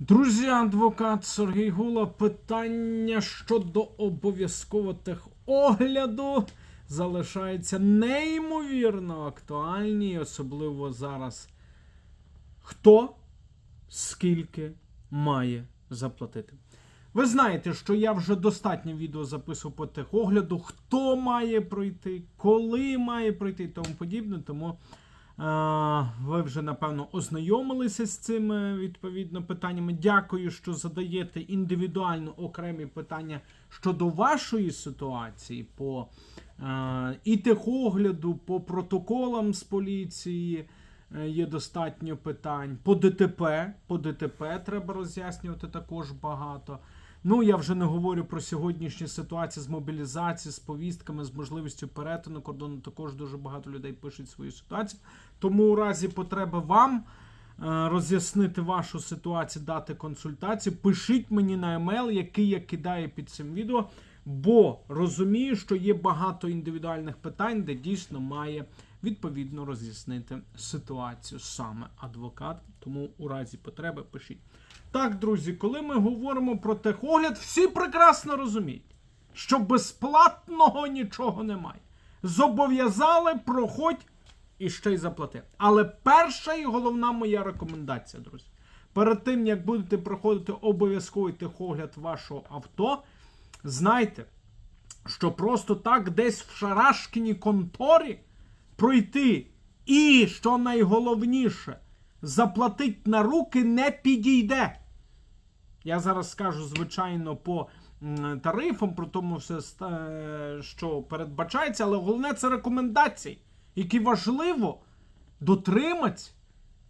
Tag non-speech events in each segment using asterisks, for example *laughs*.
Друзі, адвокат Сергій Гула. Питання щодо обов'язково техогляду залишаються неймовірно актуальні, особливо зараз. Хто скільки має заплатити? Ви знаєте, що я вже достатньо відео записував по техогляду, хто має пройти, коли має пройти і тому подібне. Тому ви вже напевно ознайомилися з цими відповідно питаннями. Дякую, що задаєте індивідуально окремі питання щодо вашої ситуації по е, і техогляду, по протоколам з поліції. е, Є достатньо питань. По ДТП, по ДТП треба роз'яснювати також багато. Ну, я вже не говорю про сьогоднішні ситуації з мобілізацією, з повістками, з можливістю перетину кордону. Також дуже багато людей пишуть свою ситуацію. Тому у разі потреби вам е, роз'яснити вашу ситуацію, дати консультацію, пишіть мені на емейл, який я кидаю під цим відео, бо розумію, що є багато індивідуальних питань, де дійсно має відповідно роз'яснити ситуацію саме адвокат. Тому у разі потреби пишіть. Так, друзі, коли ми говоримо про техогляд, всі прекрасно розуміють, що безплатного нічого немає. Зобов'язали, проходь і ще й заплати. Але перша і головна моя рекомендація, друзі. Перед тим, як будете проходити обов'язковий техогляд вашого авто, знайте, що просто так десь в шарашкіній конторі пройти і, що найголовніше, заплатить на руки не підійде. Я зараз скажу, звичайно, по тарифам, про тому все, е, що передбачається, але головне це рекомендації, які важливо дотриматися.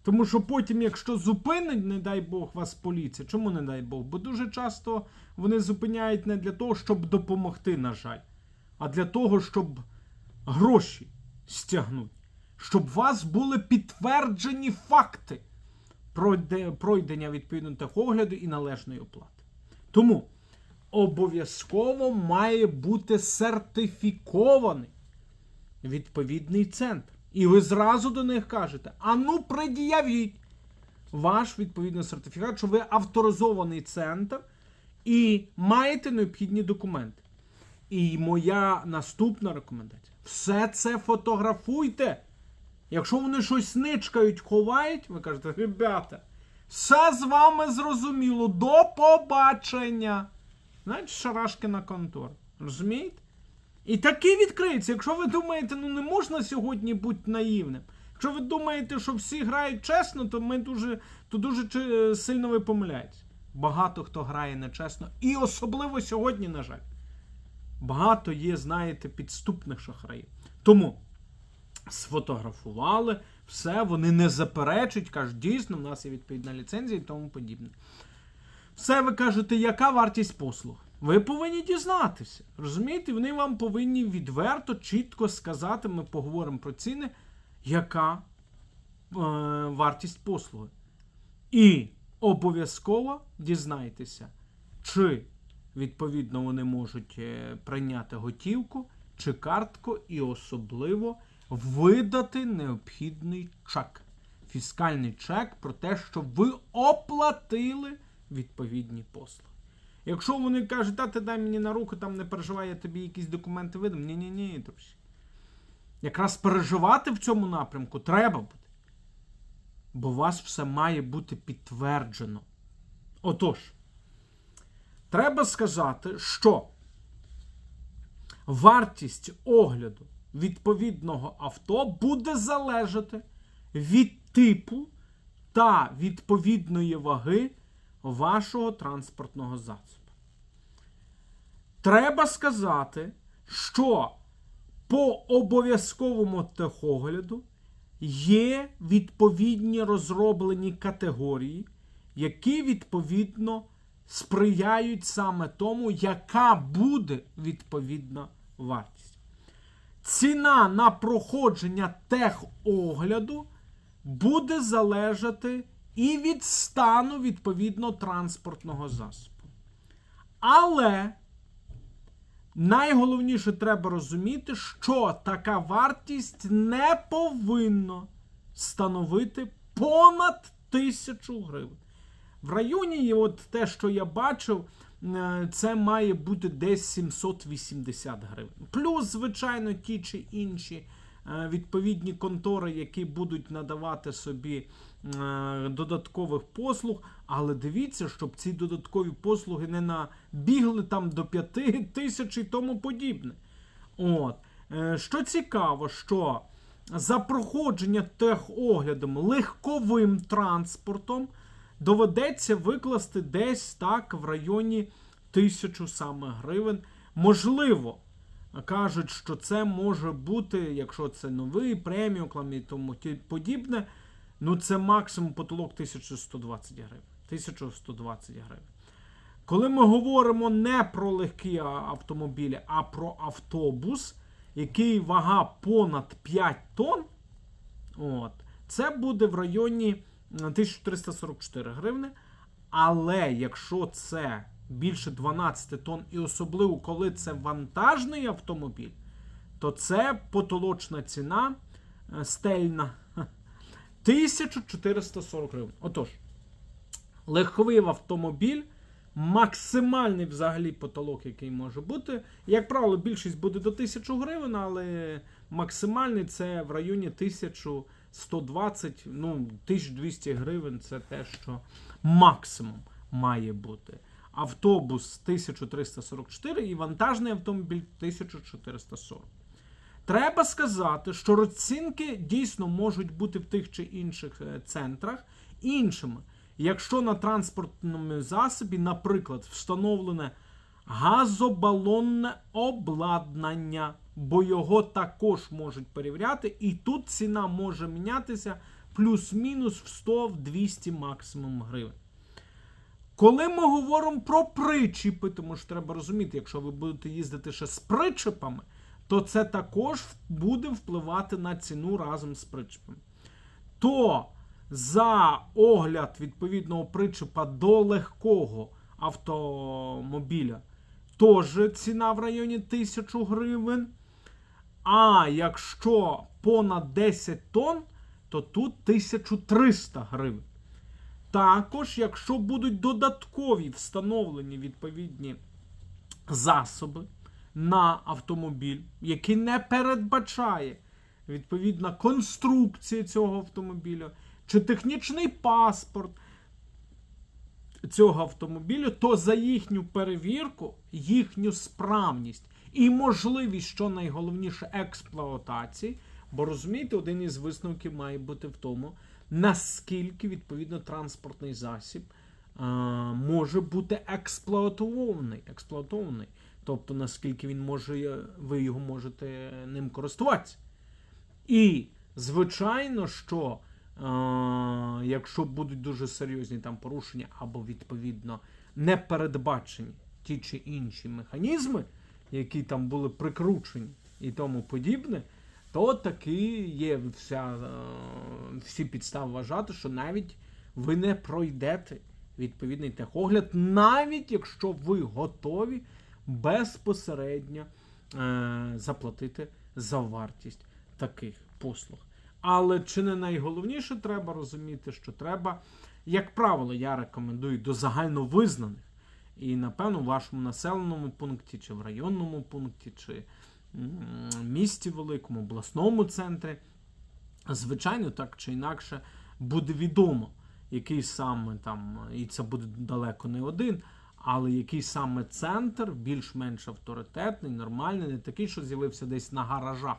Тому що потім, якщо зупинить, не дай Бог, вас поліція. Чому не дай Бог? Бо дуже часто вони зупиняють не для того, щоб допомогти, на жаль, а для того, щоб гроші стягнути. Щоб у вас були підтверджені факти пройдення відповідно техогляду і належної оплати. Тому обов'язково має бути сертифікований відповідний центр. І ви зразу до них кажете: а ну пред'явіть ваш відповідний сертифікат, що ви авторизований центр і маєте необхідні документи. І моя наступна рекомендація: все це фотографуйте. Якщо вони щось ничкають, ховають, ви кажете, ребята, все з вами зрозуміло, до побачення. Знаєте, шарашки на контор. Розумієте? І таки відкриється. Якщо ви думаєте, ну не можна сьогодні бути наївним. Якщо ви думаєте, що всі грають чесно, то ми дуже, то дуже сильно ви помиляєтесь. Багато хто грає нечесно, і особливо сьогодні, на жаль. Багато є, знаєте, підступних шахраїв. Тому сфотографували, все, вони не заперечують, кажуть, дійсно, в нас є відповідна ліцензія і тому подібне. Все ви кажете, яка вартість послуг? Ви повинні дізнатися. Розумієте, вони вам повинні відверто, чітко сказати, ми поговоримо про ціни, яка е, вартість послуги. І обов'язково дізнайтеся, чи відповідно вони можуть е, прийняти готівку чи картку, і особливо видати необхідний чек. Фіскальний чек про те, що ви оплатили відповідні послуги. Якщо вони кажуть, та ти дай мені на руку, там не переживай, я тобі якісь документи видам. Ні, ні, ні, друзі. Якраз переживати в цьому напрямку треба буде. Бо у вас все має бути підтверджено. Отож, треба сказати, що вартість огляду відповідного авто буде залежати від типу та відповідної ваги вашого транспортного засобу. Треба сказати, що по обов'язковому техогляду є відповідні розроблені категорії, які відповідно сприяють саме тому, яка буде відповідна вартість. Ціна на проходження техогляду буде залежати і від стану відповідно транспортного засобу. Але найголовніше треба розуміти, що така вартість не повинна становити понад тисячу гривень. В районі, і от те, що я бачив, е, це має бути десь 780 гривень. Плюс, звичайно, ті чи інші е, відповідні контори, які будуть надавати собі е, додаткових послуг. Але дивіться, щоб ці додаткові послуги не набігли там до 5 тисяч і тому подібне. От. Що цікаво, що за проходження техоглядом легковим транспортом доведеться викласти десь так в районі тисячу саме гривень. Можливо, кажуть, що це може бути, якщо це новий преміум і тому подібне. Ну, це максимум потолок 1120 гривень. 1120 гривень. Коли ми говоримо не про легкі автомобілі, а про автобус, який вага понад 5 тонн, от, це буде в районі 1344 гривни. Але якщо це більше 12 тонн, і особливо коли це вантажний автомобіль, то це потолочна ціна е, стельна *laughs* 1440 гривень. Отож, легковий автомобіль, максимальний взагалі потолок, який може бути. Як правило, більшість буде до 1000 гривень, але максимальний це в районі 1120, ну, 1200 гривень це те, що максимум має бути. Автобус 1344 і вантажний автомобіль 1440. Треба сказати, що розцінки дійсно можуть бути в тих чи інших е, центрах іншими. Якщо на транспортному засобі, наприклад, встановлене газобалонне обладнання, бо його також можуть перевіряти, і тут ціна може мінятися плюс-мінус в 100-200 максимум гривень. Коли ми говоримо про причіпи, тому що треба розуміти, якщо ви будете їздити ще з причепами, то це також буде впливати на ціну разом з причепами. То за огляд відповідного причепа до легкого автомобіля теж ціна в районі 1000 гривень. А якщо понад 10 тонн, то тут 1300 гривень. Також, якщо будуть додаткові встановлені відповідні засоби на автомобіль, який не передбачає відповідна конструкція цього автомобіля, чи технічний паспорт цього автомобілю, то за їхню перевірку, їхню справність і можливість, що найголовніше, експлуатації. Бо розумієте, один із висновків має бути в тому, наскільки відповідно транспортний засіб а, може бути експлуатований. експлуатований. Тобто, наскільки він може, ви його можете ним користуватися. І, звичайно, що е, якщо будуть дуже серйозні там порушення або відповідно не передбачені ті чи інші механізми, які там були прикручені і тому подібне, то таки є вся, е, всі підстави вважати, що навіть ви не пройдете відповідний техогляд, навіть якщо ви готові безпосередньо е, заплатити за вартість таких послуг. Але чи не найголовніше треба розуміти, що треба, як правило, я рекомендую до загальновизнаних і, напевно, в вашому населеному пункті, чи в районному пункті, чи місті великому, обласному центрі, звичайно, так чи інакше буде відомо, який саме там, і це буде далеко не один, але який саме центр більш-менш авторитетний, нормальний, не такий, що з'явився десь на гаражах.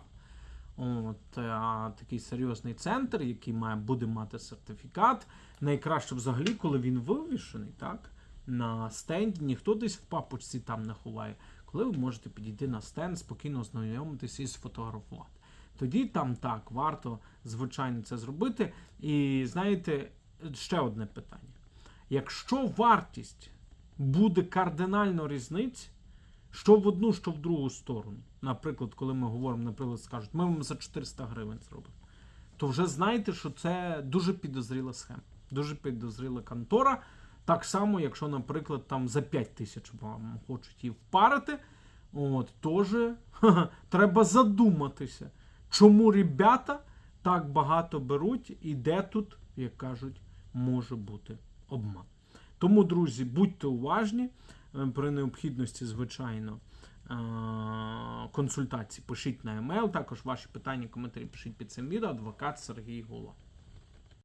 От, а такий серйозний центр, який має, буде мати сертифікат. Найкраще взагалі, коли він вивішений, так? На стенді, ніхто десь в папочці там не ховає. Коли ви можете підійти на стенд, спокійно ознайомитися і сфотографувати. Тоді там так, варто, звичайно, це зробити. І знаєте, ще одне питання. Якщо вартість буде кардинально різниця, що в одну, що в другу сторону. Наприклад, коли ми говоримо, наприклад, скажуть, ми вам за 400 гривень зробимо, то вже знаєте, що це дуже підозріла схема, дуже підозріла контора. Так само, якщо, наприклад, там за 5 тисяч вам хочуть її впарити, от, теж *laughs* треба задуматися, чому ребята так багато беруть і де тут, як кажуть, може бути обман. Тому, друзі, будьте уважні е, при необхідності, звичайно. е, Консультації пишіть на емейл. Також ваші питання, коментарі пишіть під цим відео. Адвокат Сергій Гула.